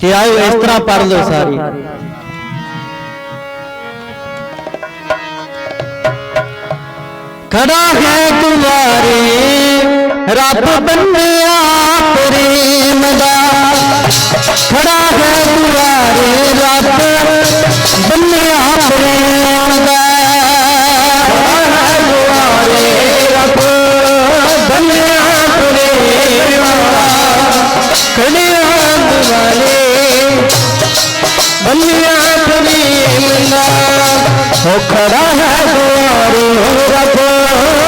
ਤੇ ਆਇਓ ਇਸ ਤਰ੍ਹਾਂ ਪੜ ਲਓ ਸਾਰੀ। ਖੜਾ ਹੈ ਦੁਆਰੇ ਰੱਬ ਬੰਨਿਆ ਪ੍ਰੇਮ ਦਾ ਖੜਾ ਹੈ ਦੁਆਰੇ ਰੱਬ ਬੰਨਿਆ ਪ੍ਰੇਮ प्रेम ना हो खड़ा है दुआरी हो रब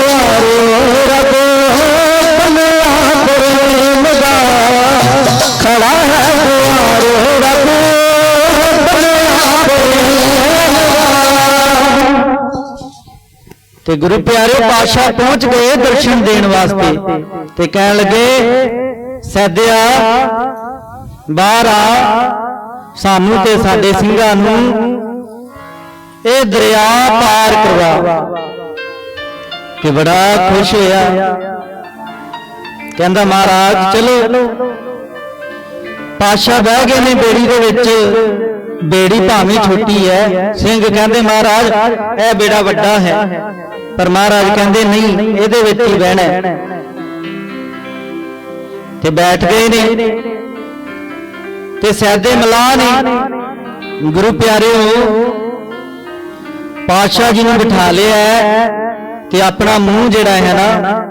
ਤੇ ਗੁਰੂ ਪਿਆਰੇ ਪਾਤਸ਼ਾਹ ਪਹੁੰਚ ਗਏ ਦਰਸ਼ਨ ਦੇਣ ਵਾਸਤੇ। ਤੇ ਕਹਿਣ ਲੱਗੇ ਸੈਦਿਆ ਬਾਹਰ ਆ। ਸਾਨੂੰ ਤੇ ਸਾਡੇ ਸਿੰਘਾਂ ਨੂੰ ਇਹ ਦਰਿਆ ਪਾਰ ਕਰਵਾ। ਕਿ ਬੜਾ ਖੁਸ਼ ਹੋਇਆ। ਕਹਿੰਦਾ ਮਹਾਰਾਜ ਚਲੋ। ਪਾਸ਼ਾ ਬਹਿ ਗਏ ਨੇ ਬੇੜੀ ਦੇ ਵਿੱਚ। ਬੇੜੀ ਭਾਵੇਂ ਛੋਟੀ ਹੈ। ਸਿੰਘ ਕਹਿੰਦੇ ਮਹਾਰਾਜ ਇਹ ਬੇੜਾ ਵੱਡਾ ਹੈ। ਪਰ ਮਹਾਰਾਜ ਕਹਿੰਦੇ ਨਹੀਂ ਇਹਦੇ ਵਿੱਚ ਹੀ ਬਹਿਣਾ ਹੈ। ਤੇ ਬੈਠ ਗਏ ਨੇ। ਤੇ ਸੈਦੇ ਮਲਾਹ ਨੇ। ਗੁਰੂ ਪਿਆਰਿਓ ਪਾਤਸ਼ਾਹ ਜੀ ਨੂੰ ਬਿਠਾ ਲਿਆ ਹੈ ਤੇ ਆਪਣਾ ਮੂੰਹ ਜਿਹੜਾ ਹੈ ਨਾ